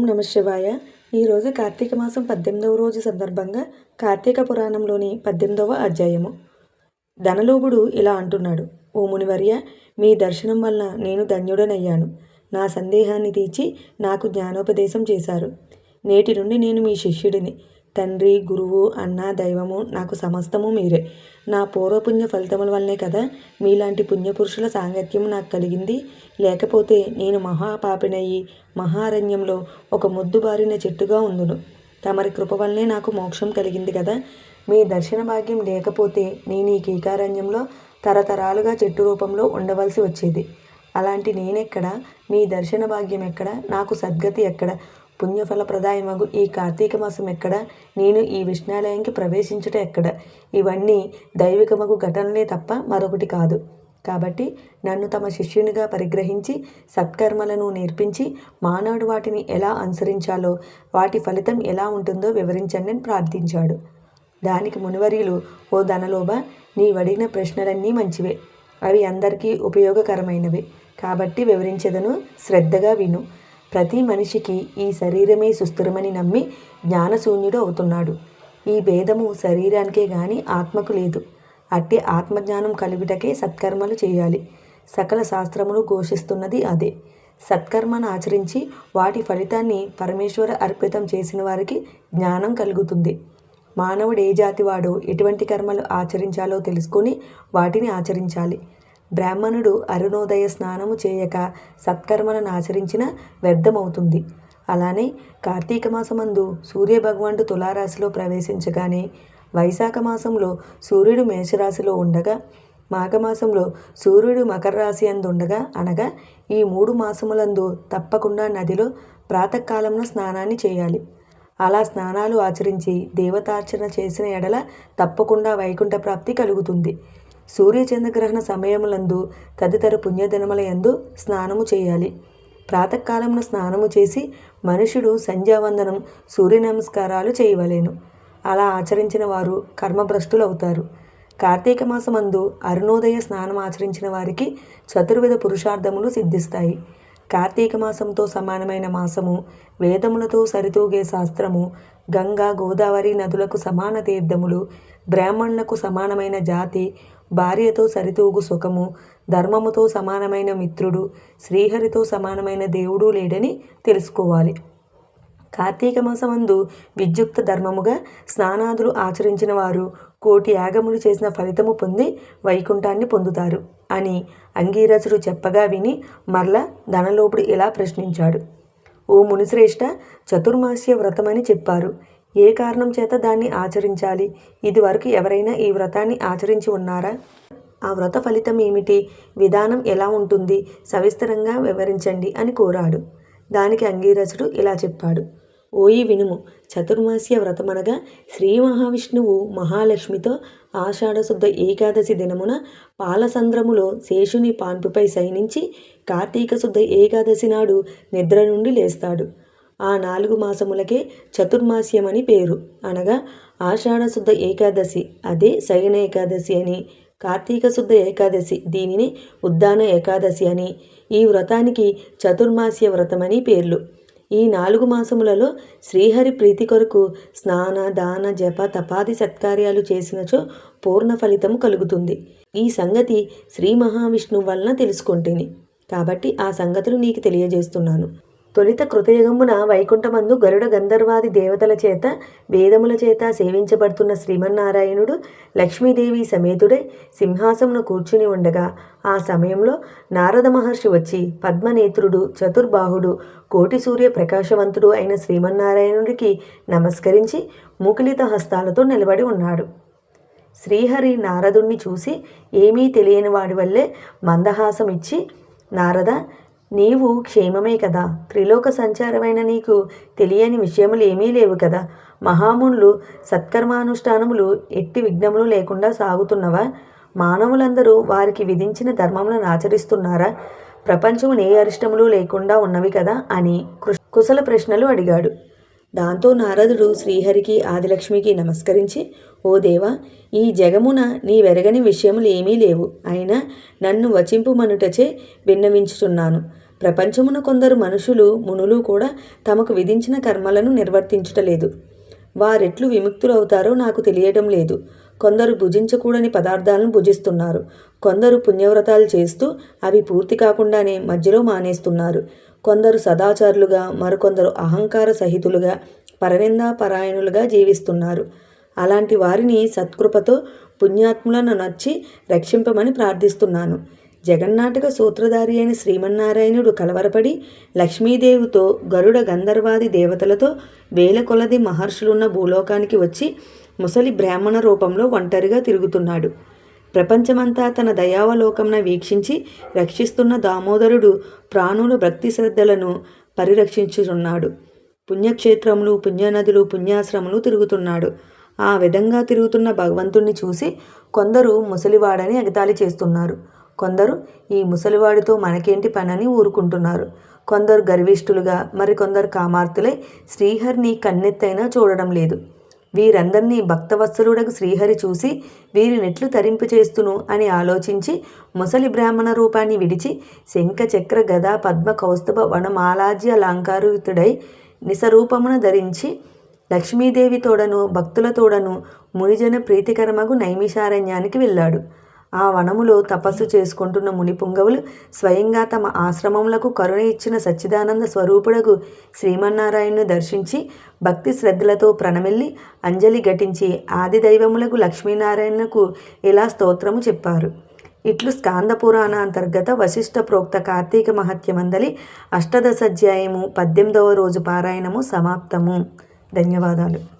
ఓం నమ శివాయ. ఈరోజు కార్తీక మాసం పద్దెనిమిదవ రోజు సందర్భంగా కార్తీక పురాణంలోని పద్దెనిమిదవ అధ్యాయము. ధనలోభుడు ఇలా అంటున్నాడు ఓ మునివర్య మీ దర్శనం వలన నేను ధన్యుడనయ్యాను. నా సందేహాన్ని తీర్చి నాకు జ్ఞానోపదేశం చేశారు. నేటి నుండి నేను మీ శిష్యుడిని. తండ్రి గురువు అన్న దైవము నాకు సమస్తము మీరే. నా పూర్వపుణ్య ఫలితముల వల్లే కదా మీలాంటి పుణ్యపురుషుల సాంగత్యం నాకు కలిగింది. లేకపోతే నేను మహాపాపినయ్యి మహారణ్యంలో ఒక మొద్దుబారిన చెట్టుగా ఉందును. తమరి కృప వల్లే నాకు మోక్షం కలిగింది కదా. మీ దర్శన భాగ్యం లేకపోతే నేను ఈ కీకారణ్యంలో తరతరాలుగా చెట్టు రూపంలో ఉండవలసి వచ్చేది. అలాంటి నేనెక్కడ? మీ దర్శన భాగ్యం ఎక్కడ? నాకు సద్గతి ఎక్కడ? పుణ్యఫలప్రదాయమగు ఈ కార్తీక మాసం ఎక్కడ? నేను ఈ విష్ణాలయంకి ప్రవేశించుట ఎక్కడ? ఇవన్నీ దైవికమగు ఘటనలే తప్ప మరొకటి కాదు. కాబట్టి నన్ను తమ శిష్యునిగా పరిగ్రహించి సత్కర్మలను నేర్పించి మానవుడు వాటిని ఎలా అనుసరించాలో వాటి ఫలితం ఎలా ఉంటుందో వివరించండి అని ప్రార్థించాడు. దానికి మునివర్యులు ఓ ధనలోబ నీవడిగిన ప్రశ్నలన్నీ మంచివే. అవి అందరికీ ఉపయోగకరమైనవి. కాబట్టి వివరించదను శ్రద్ధగా విను. ప్రతి మనిషికి ఈ శరీరమే సుస్థిరమని నమ్మి జ్ఞానశూన్యుడు అవుతున్నాడు. ఈ భేదము శరీరానికే గాని ఆత్మకు లేదు. అట్టి ఆత్మజ్ఞానం కలుగుటకే సత్కర్మలు చేయాలి. సకల శాస్త్రములు ఘోషిస్తున్నది అదే. సత్కర్మను ఆచరించి వాటి ఫలితాన్ని పరమేశ్వర అర్పితం చేసిన వారికి జ్ఞానం కలుగుతుంది. మానవుడు ఏ జాతివాడో ఎటువంటి కర్మలు ఆచరించాలో తెలుసుకొని వాటిని ఆచరించాలి. బ్రాహ్మణుడు అరుణోదయ స్నానము చేయక సత్కర్మలను ఆచరించిన వ్యర్థమవుతుంది. అలానే కార్తీక మాసమందు సూర్యభగవానుడు తులారాశిలో ప్రవేశించగానే వైశాఖ మాసంలో సూర్యుడు మేషరాశిలో ఉండగా మాఘమాసంలో సూర్యుడు మకర రాశి అందుండగా అనగా ఈ మూడు మాసములందు తప్పకుండా నదిలో ప్రాతకాలంలో స్నానాన్ని చేయాలి. అలా స్నానాలు ఆచరించి దేవతార్చన చేసిన ఎడల తప్పకుండా వైకుంఠ ప్రాప్తి కలుగుతుంది. సూర్యచంద్రగ్రహణ సమయములందు తదితర పుణ్యదినముల యందు స్నానము చేయాలి. ప్రాతకాలంలో స్నానము చేసి మనుషుడు సంధ్యావందనం సూర్య నమస్కారాలు చేయవలేను. అలా ఆచరించిన వారు కర్మభ్రష్టులు అవుతారు కార్తీక మాసమందు అరుణోదయ స్నానం ఆచరించిన వారికి చతుర్విధ పురుషార్థములు సిద్ధిస్తాయి. కార్తీక మాసంతో సమానమైన మాసము వేదములతో సరితూగే శాస్త్రము గంగా గోదావరి నదులకు సమాన తీర్థములు బ్రాహ్మణులకు సమానమైన జాతి భార్యతో సరితూగు సుఖము ధర్మముతో సమానమైన మిత్రుడు శ్రీహరితో సమానమైన దేవుడు లేడని తెలుసుకోవాలి. కార్తీక మాసమందు విద్యుక్త ధర్మముగా స్నానాదులు ఆచరించిన వారు కోటి యాగములు చేసిన ఫలితము పొంది వైకుంఠాన్ని పొందుతారు అని అంగీరసుడు చెప్పగా విని మరల ధనలోపుడు ఇలా ప్రశ్నించాడు. ఓ మునిశ్రేష్ఠ చతుర్మాస్య వ్రతమని చెప్పారు. ఏ కారణం చేత దాన్ని ఆచరించాలి? ఇదివరకు ఎవరైనా ఈ వ్రతాన్ని ఆచరించి ఉన్నారా? ఆ వ్రత ఫలితం ఏమిటి? విధానం ఎలా ఉంటుంది? సవిస్తరంగా వివరించండి అని కోరాడు. దానికి అంగీరసుడు ఇలా చెప్పాడు. ఓయి వినుము. చతుర్మాస్య వ్రతమనగా శ్రీ మహావిష్ణువు మహాలక్ష్మితో ఆషాఢశుద్ధ ఏకాదశి దినమున పాలసంద్రములో శేషుని పాన్పుపై శయనించి కార్తీక శుద్ధ ఏకాదశి నాడు నిద్ర నుండి లేస్తాడు. ఆ నాలుగు మాసములకే చతుర్మాస్యమని పేరు. అనగా ఆషాఢశుద్ధ ఏకాదశి అదే శయన ఏకాదశి అని కార్తీక శుద్ధ ఏకాదశి దీనిని ఉద్దాన ఏకాదశి అని ఈ వ్రతానికి చతుర్మాస్య వ్రతమని పేర్లు. ఈ నాలుగు మాసములలో శ్రీహరి ప్రీతి కొరకు స్నాన దాన జప తపాది సత్కార్యాలు చేసినచో పూర్ణ ఫలితము కలుగుతుంది. ఈ సంగతి శ్రీ మహావిష్ణువు వలన తెలుసుకుంటేని. కాబట్టి ఆ సంగతులు నీకు తెలియజేస్తున్నాను. తొలిత కృతయుగమున వైకుంఠమందు గరుడ గంధర్వాది దేవతల చేత వేదముల చేత సేవించబడుతున్న శ్రీమన్నారాయణుడు లక్ష్మీదేవి సమేతుడై సింహాసమును కూర్చుని ఉండగా ఆ సమయంలో నారద మహర్షి వచ్చి పద్మనేత్రుడు చతుర్బాహుడు కోటి సూర్య ప్రకాశవంతుడు అయిన శ్రీమన్నారాయణుడికి నమస్కరించి ముకులిత హస్తాలతో నిలబడి ఉన్నాడు. శ్రీహరి నారదుణ్ణి చూసి ఏమీ తెలియని వాడి వల్లే మందహాసం ఇచ్చి నారద నీవు క్షేమమే కదా. త్రిలోక సంచారమైన నీకు తెలియని విషయములు ఏమీ లేవు కదా. మహామునులు సత్కర్మానుష్ఠానములు ఎట్టి విఘ్నములు లేకుండా సాగుతున్నవా? మానవులందరూ వారికి విధించిన ధర్మములను ఆచరిస్తున్నారా? ప్రపంచము ఏ అరిష్టములు లేకుండా ఉన్నవి కదా అని కుశల ప్రశ్నలు అడిగాడు. దాంతో నారదుడు శ్రీహరికి ఆదిలక్ష్మికి నమస్కరించి ఓ దేవా ఈ జగమున నీ వెరగని విషయములు ఏమీ లేవు. అయినా నన్ను వచింపుమనుటచే విన్నవించుచున్నాను. ప్రపంచమున కొందరు మనుషులు మునులు కూడా తమకు విధించిన కర్మలను నిర్వర్తించుటలేదు. వారెట్లు విముక్తులవుతారో నాకు తెలియడం లేదు. కొందరు భుజించకూడని పదార్థాలను భుజిస్తున్నారు. కొందరు పుణ్యవ్రతాలు చేస్తూ అవి పూర్తి కాకుండానే మధ్యలో మానేస్తున్నారు. కొందరు సదాచారులుగా మరికొందరు అహంకార సహితులుగా పరనిందాపరాయణులుగా జీవిస్తున్నారు. అలాంటి వారిని సత్కృపతో పుణ్యాత్ములను నచ్చి రక్షింపమని ప్రార్థిస్తున్నాను. జగన్నాటక సూత్రధారి అయిన శ్రీమన్నారాయణుడు కలవరపడి లక్ష్మీదేవితో గరుడ గంధర్వాది దేవతలతో వేల కొలది మహర్షులున్న భూలోకానికి వచ్చి ముసలి బ్రాహ్మణ రూపంలో ఒంటరిగా తిరుగుతున్నాడు. ప్రపంచమంతా తన దయావలోకంన వీక్షించి రక్షిస్తున్న దామోదరుడు ప్రాణుల భక్తి శ్రద్ధలను పరిరక్షించుచున్నాడు. పుణ్యక్షేత్రములు పుణ్యనదులు పుణ్యాశ్రములు తిరుగుతున్నాడు. ఆ విధంగా తిరుగుతున్న భగవంతుణ్ణి చూసి కొందరు ముసలివాడని ఎగతాళి చేస్తున్నారు. కొందరు ఈ ముసలివాడితో మనకేంటి పనని ఊరుకుంటున్నారు. కొందరు గర్విష్ఠులుగా మరికొందరు కామార్తులై శ్రీహరిని కన్నెత్తైనా చూడడం లేదు. వీరందరినీ భక్తవత్సలుడకు శ్రీహరి చూసి వీరినెట్లు తరింపు చేస్తును అని ఆలోచించి ముసలి బ్రాహ్మణ రూపాన్ని విడిచి శంఖ చక్ర గదా పద్మ కౌస్తుభ వనమాలాజ్య అలంకారుతుడై ధరించి లక్ష్మీదేవి తోడను భక్తుల తోడను మునిజన ప్రీతికరమగు నైమిషారణ్యానికి వెళ్ళాడు. ఆ వనములో తపస్సు చేసుకుంటున్న మునిపుంగవులు స్వయంగా తమ ఆశ్రమములకు కరుణ ఇచ్చిన సచ్చిదానంద స్వరూపుడకు శ్రీమన్నారాయణను దర్శించి భక్తి శ్రద్ధలతో ప్రణమిల్లి అంజలి ఘటించి ఆది దైవములకు లక్ష్మీనారాయణకు ఇలా స్తోత్రము చెప్పారు. ఇట్లు స్కాంద పురాణ అంతర్గత వశిష్ట ప్రోక్త కార్తీక మహత్యమందలి అష్టదశాధ్యాయము పద్దెనిమిదవ రోజు పారాయణము సమాప్తము. ధన్యవాదాలు.